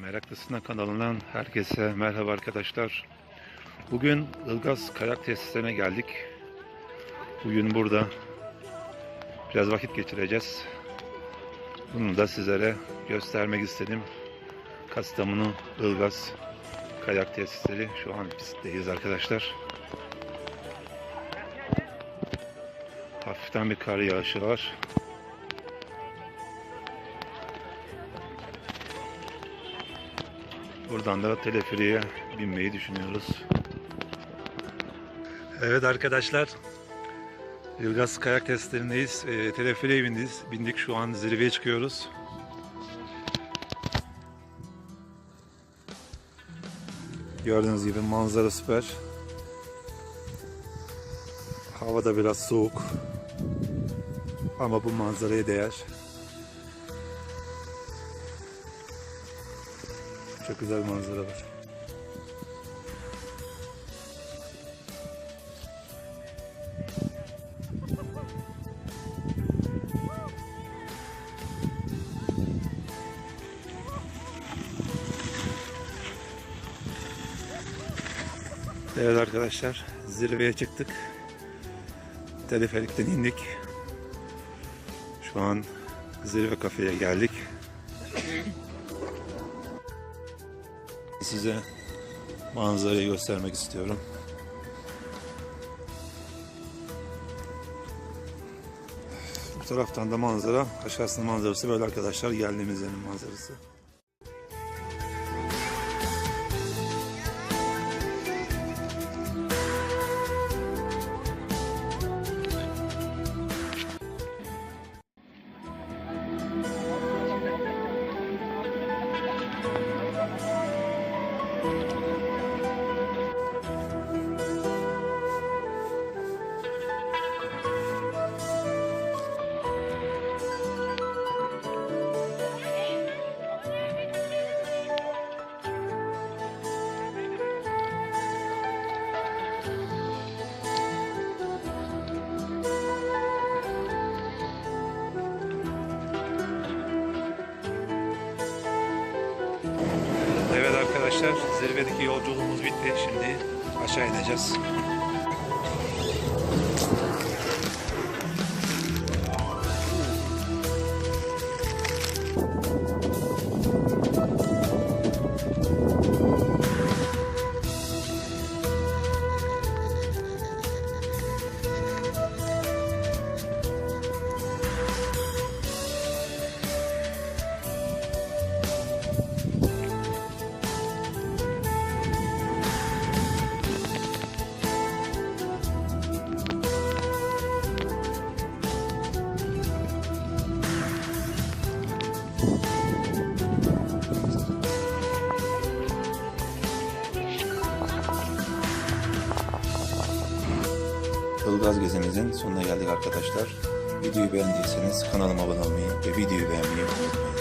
Meraklısına kanalından herkese merhaba arkadaşlar. Bugün Ilgaz Kayak Tesislerine geldik. Bugün burada biraz vakit geçireceğiz. Bunu da sizlere göstermek istedim. Kastamonu Ilgaz Kayak Tesisleri. Şu an pistteyiz arkadaşlar. Hafiften bir kar yağışı var. Buradan da teleferiye binmeyi düşünüyoruz. Evet arkadaşlar. Ilgaz kayak testlerindeyiz. E, teleferiye bindik. bindik. Şu an zirveye çıkıyoruz. Gördüğünüz gibi manzara süper. Hava da biraz soğuk. Ama bu manzaraya değer. Çok güzel manzara var. Evet arkadaşlar zirveye çıktık. Teleferikten indik. Şu an zirve kafeye geldik. Size manzarayı göstermek istiyorum. Bu taraftan da manzara, aşağısında manzarası böyle arkadaşlar geldiğimiz yerin manzarası. Evet arkadaşlar zirvedeki yolculuğumuz bitti. Şimdi aşağı ineceğiz. Ilgaz gezimizin sonuna geldik arkadaşlar. Videoyu beğendiyseniz kanalıma abone olmayı ve videoyu beğenmeyi unutmayın.